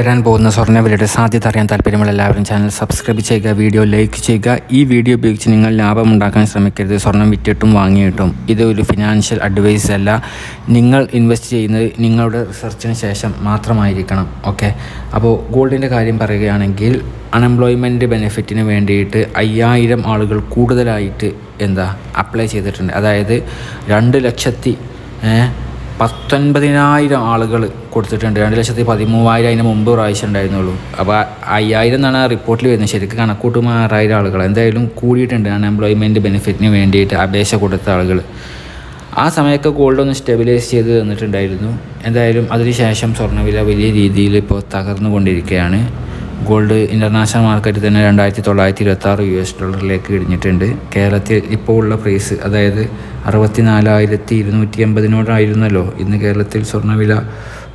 വരാൻ പോകുന്ന സ്വർണവിലയുടെ സാധ്യത അറിയാൻ താല്പര്യമുള്ള എല്ലാവരും ചാനൽ സബ്സ്ക്രൈബ് ചെയ്യുക വീഡിയോ ലൈക്ക് ചെയ്യുക. ഈ വീഡിയോ ഉപയോഗിച്ച് നിങ്ങൾ ലാഭം ഉണ്ടാക്കാൻ ശ്രമിക്കരുത്. സ്വർണം വിറ്റിട്ടും വാങ്ങിയിട്ടും. ഇത് ഒരു ഫിനാൻഷ്യൽ അഡ്വൈസ് അല്ല. നിങ്ങൾ ഇൻവെസ്റ്റ് ചെയ്യുന്നത് നിങ്ങളുടെ റിസർച്ചിന് ശേഷം മാത്രമായിരിക്കണം. ഓക്കെ അപ്പോൾ ഗോൾഡിന്റെ കാര്യം പറയുകയാണെങ്കിൽ അൺഎംപ്ലോയ്മെന്റ് ബെനിഫിറ്റിന് വേണ്ടിയിട്ട് അയ്യായിരം ആളുകൾ കൂടുതലായിട്ട് എന്താ അപ്ലൈ ചെയ്തിട്ടുണ്ട്. അതായത് രണ്ട് ലക്ഷത്തി പത്തൊൻപതിനായിരം ആളുകൾ കൊടുത്തിട്ടുണ്ട്. രണ്ട് ലക്ഷത്തി പതിമൂവായിരം അതിന് മുമ്പ് പ്രാവശ്യം ഉണ്ടായിരുന്നുള്ളൂ. അപ്പോൾ അയ്യായിരം എന്നാണ് റിപ്പോർട്ടിൽ വരുന്നത്. ശരിക്കും കണക്കൂട്ടുമ്പോൾ ആറായിരം ആളുകൾ എന്തായാലും കൂടിയിട്ടുണ്ട് അൺഎംപ്ലോയ്മെന്റ് ബെനിഫിറ്റിന് വേണ്ടിയിട്ട് അപേക്ഷ കൊടുത്ത ആളുകൾ ആ സമയമൊക്കെ ഗോൾഡ് ഒന്ന് സ്റ്റെബിലൈസ് ചെയ്ത് തന്നിട്ടുണ്ടായിരുന്നു. എന്തായാലും അതിനുശേഷം സ്വർണവില വലിയ രീതിയിൽ ഇപ്പോൾ തകർന്നുകൊണ്ടിരിക്കുകയാണ്. ഗോൾഡ് ഇന്റർനാഷണൽ മാർക്കറ്റിൽ തന്നെ രണ്ടായിരത്തി തൊള്ളായിരത്തി ഇരുപത്തി ആറ് യു എസ് ഡോളറിലേക്ക് ഇടിഞ്ഞിട്ടുണ്ട്. കേരളത്തിൽ ഇപ്പോൾ ഉള്ള പ്രൈസ് അതായത് അറുപത്തി നാലായിരത്തി ഇരുന്നൂറ്റി എൺപതിനോടായിരുന്നല്ലോ ഇന്ന് കേരളത്തിൽ സ്വർണവില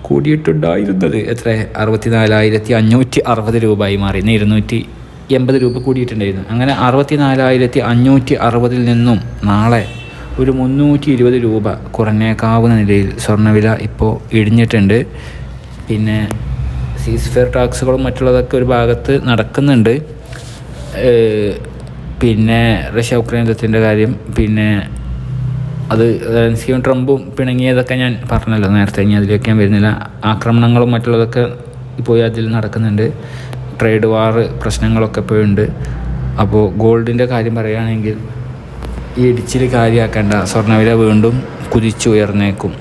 കൂടിയിട്ടുണ്ടായിരുന്നത്. എത്ര? അറുപത്തി നാലായിരത്തി അഞ്ഞൂറ്റി അറുപത് രൂപയായി മാറി. ഇന്ന് ഇരുന്നൂറ്റി എൺപത് രൂപ കൂടിയിട്ടുണ്ടായിരുന്നു. അങ്ങനെ അറുപത്തി നാലായിരത്തി അഞ്ഞൂറ്റി അറുപതിൽ നിന്നും നാളെ ഒരു മുന്നൂറ്റി ഇരുപത് രൂപ കുറഞ്ഞേക്കാവുന്ന നിലയിൽ സ്വർണവില ഇപ്പോൾ ഇടിഞ്ഞിട്ടുണ്ട്. പിന്നെ സീസ് ഫെയർ ടാക്സുകളും മറ്റുള്ളതൊക്കെ ഒരു ഭാഗത്ത് നടക്കുന്നുണ്ട്. പിന്നെ റഷ്യ ഉക്രൈൻ യുദ്ധത്തിന്റെ കാര്യം പിന്നെ അത് സെലൻസ്കിയും ട്രംപും പിണങ്ങിയതൊക്കെ ഞാൻ പറഞ്ഞല്ലോ നേരത്തെ ഇനി അതിലേക്ക് ഞാൻ വരുന്നില്ല. ആക്രമണങ്ങളും മറ്റുള്ളതൊക്കെ ഇപ്പോൾ അതിൽ നടക്കുന്നുണ്ട്. ട്രേഡ് വാർ പ്രശ്നങ്ങളൊക്കെ ഇപ്പോൾ ഉണ്ട് അപ്പോൾ ഗോൾഡിന്റെ കാര്യം പറയുകയാണെങ്കിൽ ഈ ഇടിച്ചിൽ കാര്യമാക്കേണ്ട സ്വർണവില വീണ്ടും കുതിച്ചുയർന്നേക്കും.